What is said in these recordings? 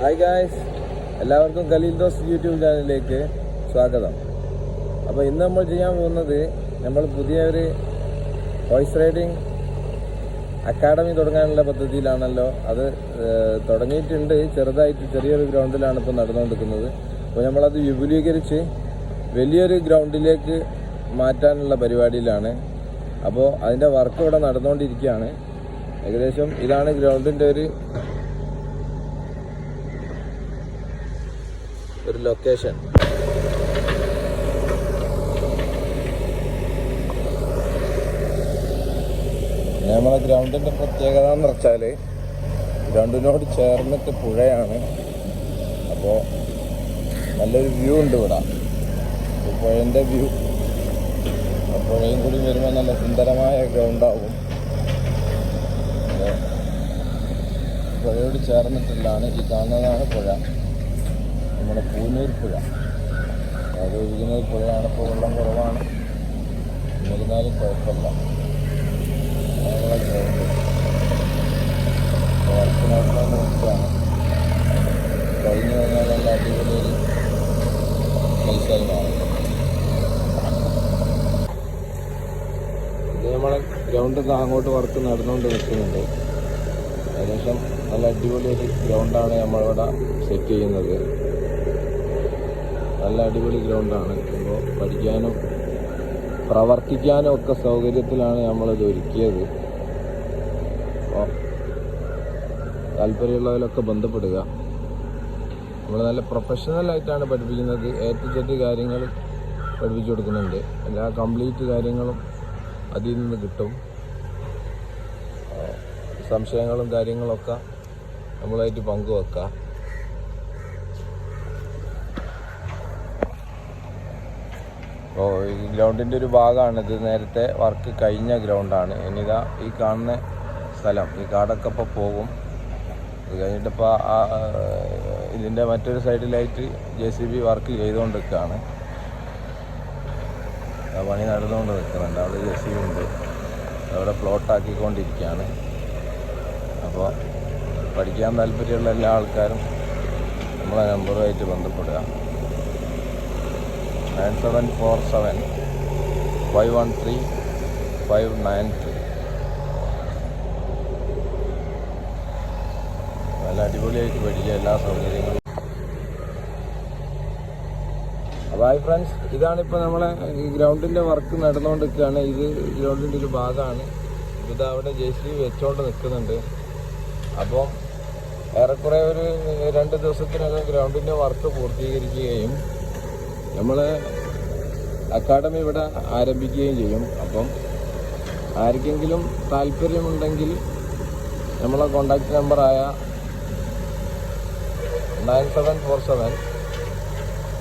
Hi guys എല്ലാവർക്കും Khaleel those YouTube ചാനലിലേക്ക് സ്വാഗതം. അപ്പോൾ ഇന്ന് നമ്മൾ ചെയ്യാൻ പോകുന്നത് നമ്മൾ പുതിയ ഒരു വോയിസ് റൈഡിങ് അക്കാഡമി തുടങ്ങാനുള്ള പദ്ധതിയിലാണല്ലോ. അത് തുടങ്ങിയിട്ടുണ്ട്. ചെറുതായിട്ട് ചെറിയൊരു ഗ്രൗണ്ടിലാണ് ഇപ്പോൾ നടന്നുകൊണ്ടിരിക്കുന്നത്. അപ്പോൾ നമ്മളത് വിപുലീകരിച്ച് വലിയൊരു ഗ്രൗണ്ടിലേക്ക് മാറ്റാനുള്ള പരിപാടിയിലാണ്. അപ്പോൾ അതിന്റെ വർക്ക് ഇവിടെ നടന്നുകൊണ്ടിരിക്കുകയാണ്. ഏകദേശം ഇതാണ് ഗ്രൗണ്ടിന്റെ ഒരു ഒരു ലൊക്കേഷൻ നമ്മളെ ഗ്രൗണ്ടിന്റെ പ്രത്യേകത എന്ന് വെച്ചാൽ ഗ്രൗണ്ടിനോട് ചേർന്നിട്ട് പുഴയാണ്. അപ്പോൾ നല്ലൊരു വ്യൂ ഉണ്ട് ഇവിടെ. പുഴന്റെ വ്യൂ പുഴയും കൂടി വരുമ്പോൾ നല്ല സുന്ദരമായ ഗ്രൗണ്ടാവും പുഴയോട് ചേർന്നിട്ടുള്ളതാണ് ഈ കാണുന്നതാണ് പുഴ. നമ്മുടെ പൂനൂർ പുഴ. അതായത് ഒഴുകുന്ന പുഴയാണ് ഇപ്പോൾ വെള്ളം കുറവാണ്. എന്നിരുന്നാലും കുഴപ്പമില്ല. നമ്മളെ ഗ്രൗണ്ട് വർക്ക് നടത്താൻ നോക്കുകയാണ് ഇത് നമ്മളെ ഗ്രൗണ്ട് അങ്ങോട്ട് വർക്ക് നടന്നുകൊണ്ട് നിൽക്കുന്നുണ്ട്. ഏകദേശം നല്ല അടിപൊളി ഒരു ഗ്രൗണ്ടാണ് നമ്മളിവിടെ സെറ്റ് ചെയ്യുന്നത്. നല്ല അടിപൊളി ഗ്രൗണ്ടാണ്. അപ്പോൾ പഠിക്കാനും പ്രവർത്തിക്കാനും ഒക്കെ സൗകര്യത്തിലാണ് നമ്മളിത് ഒരുക്കിയത്. അപ്പോൾ താല്പര്യമുള്ളവരൊക്കെ ബന്ധപ്പെടുക. നമ്മൾ നല്ല പ്രൊഫഷണലായിട്ടാണ് പഠിപ്പിക്കുന്നത്. എ ടു കാര്യങ്ങൾ പഠിപ്പിച്ചു കൊടുക്കുന്നുണ്ട്. എല്ലാ കംപ്ലീറ്റ് കാര്യങ്ങളും അതിൽ നിന്ന് കിട്ടും. സംശയങ്ങളും കാര്യങ്ങളൊക്കെ നമ്മളായിട്ട് പങ്കുവെക്കാം. അപ്പോൾ ഈ ഗ്രൗണ്ടിന്റെ ഒരു ഭാഗമാണ് ഇത്. നേരത്തെ വർക്ക് കഴിഞ്ഞ ഗ്രൗണ്ടാണ്. ഇനിതാ ഈ കാണുന്ന സ്ഥലം. ഈ കാടൊക്കെ ഇപ്പോൾ പോകും. അത് കഴിഞ്ഞിട്ടിപ്പോൾ ഇതിന്റെ മറ്റൊരു സൈഡിലായിട്ട് ജെ സി ബി വർക്ക് ചെയ്തുകൊണ്ടിരിക്കുകയാണ് ആ പണി നടന്നുകൊണ്ട് നിൽക്കുന്നുണ്ട്. അവിടെ ജെ സി ബി ഉണ്ട്. അവിടെ പ്ലോട്ടാക്കിക്കൊണ്ടിരിക്കുകയാണ് അപ്പോൾ പഠിക്കാൻ താല്പര്യമുള്ള എല്ലാ ആൾക്കാരും നമ്മളെ നമ്പറുമായിട്ട് ബന്ധപ്പെടുക. Nine seven four seven five one three five nine three നല്ല അടിപൊളിയായിട്ട് പഠിക്കുക എല്ലാ സൗകര്യങ്ങളും. അപ്പോൾ ഹായ് ഫ്രണ്ട്സ് ഇതാണിപ്പോൾ നമ്മളെ ഈ ഗ്രൗണ്ടിന്റെ വർക്ക് നടന്നുകൊണ്ടിരിക്കുകയാണ്. ഇത് ഗ്രൗണ്ടിന്റെ ഒരു ഭാഗമാണ്. ഇത് അവിടെ ജെ സി വെച്ചുകൊണ്ട് നിൽക്കുന്നുണ്ട് അപ്പോൾ ഏറെക്കുറെ ഒരു രണ്ട് ദിവസത്തിനകം ഗ്രൗണ്ടിന്റെ വർക്ക് പൂർത്തീകരിക്കുകയും നമ്മൾ അക്കാഡമി ഇവിടെ ആരംഭിക്കുകയും ചെയ്യും. അപ്പം ആർക്കെങ്കിലും താല്പര്യമുണ്ടെങ്കിൽ നമ്മളെ കോണ്ടാക്ട് നമ്പറായ nine seven four seven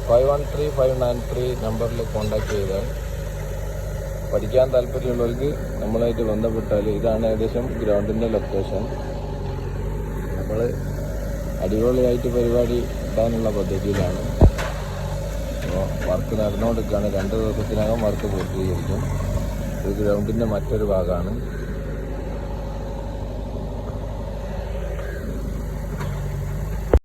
five one three five nine three നമ്പറിൽ കോണ്ടാക്ട് ചെയ്താൽ പഠിക്കാൻ താല്പര്യമുള്ളവർക്ക് നമ്മളായിട്ട് ബന്ധപ്പെട്ടാൽ ഇതാണ് ഏകദേശം ഗ്രൗണ്ടിന്റെ ലൊക്കേഷൻ നമ്മൾ അടിപൊളിയായിട്ട് പരിപാടി ഇടാനുള്ള പദ്ധതിയിലാണ്. അപ്പോൾ വർക്ക് നടന്നുകൊണ്ടിരിക്കുകയാണ്. രണ്ട് ദിവസത്തിനകം വർക്ക് പൂർത്തീകരിക്കും. ഇത് ഗ്രൗണ്ടിന്റെ മറ്റൊരു ഭാഗമാണ്.